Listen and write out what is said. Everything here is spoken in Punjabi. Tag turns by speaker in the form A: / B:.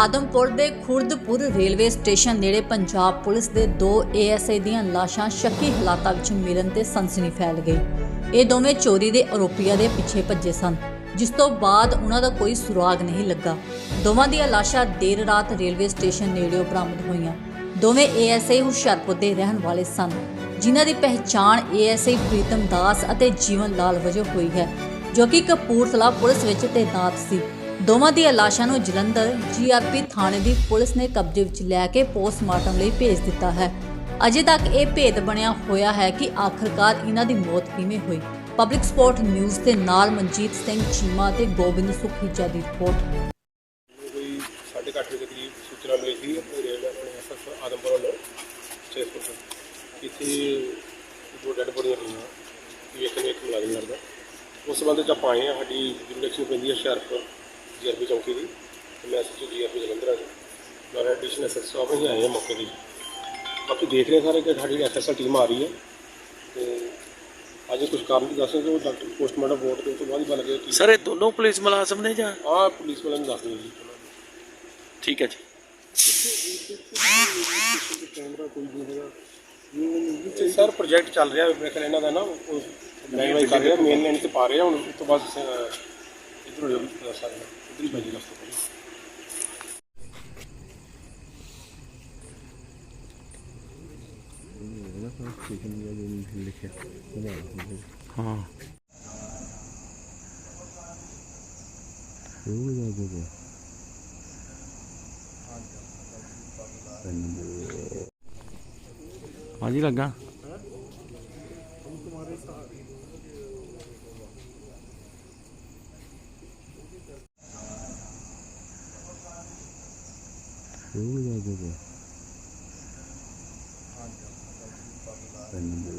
A: ਆਦਮਪੁਰ ਦੇ ਖੁਰਦਪੁਰ ਰੇਲਵੇ ਸਟੇਸ਼ਨ ਨੇੜੇ ਪੰਜਾਬ ਪੁਲਿਸ ਦੇ ਦੋ ਏਐਸਆਈ ਦੀਆਂ ਲਾਸ਼ਾਂ ਸ਼ੱਕੀ ਹਾਲਾਤਾਂ ਵਿੱਚ ਮਿਲਣ ਤੇ ਸਨਸਨੀ ਫੈਲ ਗਈ। ਇਹ ਦੋਵੇਂ ਚੋਰੀ ਦੇ ਆਰੋਪੀਆਂ ਦੇ ਪਿੱਛੇ ਭੱਜੇ ਸਨ, ਜਿਸ ਤੋਂ ਬਾਅਦ ਉਹਨਾਂ ਦਾ ਕੋਈ ਸੁਰਾਗ ਨਹੀਂ ਲੱਗਾ। ਦੋਵਾਂ ਦੀਆਂ ਲਾਸ਼ਾਂ ਦੇਰ ਰਾਤ ਰੇਲਵੇ ਸਟੇਸ਼ਨ ਨੇੜਿਓਂ ਬਰਾਮਦ ਹੋਈਆਂ। ਦੋਵੇਂ ਏਐਸਆਈ ਹੁਸ਼ਿਆਰਪੁਰ ਦੇ ਰਹਿਣ ਵਾਲੇ ਸਨ, ਜਿਨ੍ਹਾਂ ਦੀ ਪਹਿਚਾਣ ਏਐਸਆਈ ਪ੍ਰੀਤਮ ਦਾਸ ਅਤੇ ਜੀਵਨ ਲਾਲ ਵਜੋਂ ਹੋਈ ਹੈ, ਜੋ ਕਿ ਕਪੂਰਥਲਾ ਪੁਲਿਸ ਵਿੱਚ ਤੈਨਾਤ ਸੀ। ਦੋਵਾਂ ਦੀਆਂ ਲਾਸ਼ਾਂ ਨੂੰ ਜਲੰਧਰ ਜੀਆਰਪੀ ਥਾਣੇ ਦੀ ਪੁਲਿਸ ਨੇ ਕਬਜ਼ੇ ਵਿੱਚ ਲੈ ਕੇ ਪੋਸਟਮਾਰਟਮ ਲਈ ਭੇਜ ਦਿੱਤਾ ਹੈ। ਅਜੇ ਤੱਕ ਇਹ ਭੇਦ ਬਣਿਆ ਹੋਇਆ ਹੈ ਕਿ ਆਖਰਕਾਰ ਇਹਨਾਂ ਦੀ ਮੌਤ ਕਿਵੇਂ ਹੋਈ। ਪਬਲਿਕ ਸਪੋਰਟ ਨਿਊਜ਼ ਦੇ ਨਾਲ ਮਨਜੀਤ ਸਿੰਘ ਚੀਮਾ ਤੇ ਗੋਬਿੰਦ ਸੁਖੀਜਾ ਦੀ ਰਿਪੋਰਟ।
B: ਮੈਨੂੰ ਕੋਈ ਸਾਢੇ ਕੁ ਅੱਠ ਵਜੇ ਦੇ ਕਰੀਬ ਸੂਚਨਾ ਮਿਲੀ ਸੀ ਆਪਣੇ ਰੇਲ ਆਪਣੇ ਐਸਐਸ ਆਦਮਪੁਰ ਵੱਲੋਂ। ਚੇਸਪੁਰ ਤੋਂ ਇੱਥੇ ਦੋ ਡੈਡ ਬੋਡੀਆਂ ਪਈਆਂ ਵੇਖਣ ਵੇਖ ਮੁਲਾਜ਼ਮ ਲੜਦਾ। ਉਸ ਸੰਬੰਧ ਚ ਆਪਾਂ ਆਏ ਹਾਂ, ਸਾਡੀ ਜੁਡੀਸ਼ਨ ਪੈਂਦੀ ਹੈ ਹੁਸ਼ਿਆਰਪੁਰ ਜੀਆਰਪੀ ਚੌਂਕੀ ਦੀ ਤੇ ਮੈਂ ਐਸਐਚਓ ਜੀਆਰਪੀ ਜਲੰਧਰ ਆ ਜੀ। ਨਾਲ ਐਡੀਸ਼ਨ ਐਸਐਸ ਆਪ ਹੀ ਆਏ ਹਾਂ ਮੌਕੇ ਤੇ ਬਾਕੀ ਦੇਖ ਰਹੇ ਸਾਰੇ ਕਿ ਸਾਡੀ ਐਸਐਸਐਲ ਟੀਮ ਆ ਰਹੀ ਹੈ। ਤੇ ਅੱਜ ਕੁਝ ਕਾਰਨ ਵੀ ਦੱਸਦੇ ਕਿ ਉਹ ਡਾਕਟਰ ਪੋਸਟਮਾਰਟਮ ਰਿਪੋਰਟ ਦੇ ਤੋਂ ਬਾਅਦ ਹੀ ਬਣ ਗਿਆ ਕਿ?
C: ਸਰ ਇਹ ਦੋਨੋਂ ਪੁਲਿਸ ਮੁਲਾਜ਼ਮ ਨੇ ਜਾਂ?
B: ਆਹ ਪੁਲਿਸ ਵਾਲਿਆਂ ਨੂੰ ਦੱਸ ਦਿਓ ਜੀ।
C: ਠੀਕ ਹੈ ਜੀ।
B: ਤੇ ਸਰ ਪ੍ਰੋਜੈਕਟ ਚੱਲ ਰਿਹਾ ਮੇਰੇ ਖਿਆਲ ਇਹਨਾਂ ਦਾ ਨਾ ਉਹ ਲਾਈਨ ਵਾਈ ਕਰ ਰਿਹਾ ਮੇਨ ਲਾਈਨ ਤੇ ਪਾ ਰਿਹਾ ਹੁਣ ਉਸ ਤੋਂ ਬਾਅਦ ਇਧਰੋਂ 이 भाजी का 아. 여기다 보고. 아니란가? ਹੀ ਭਾਜੀ ਰਸਤਾ
C: ਹਾਂ ਹਾਂਜੀ ਲੱਗਾ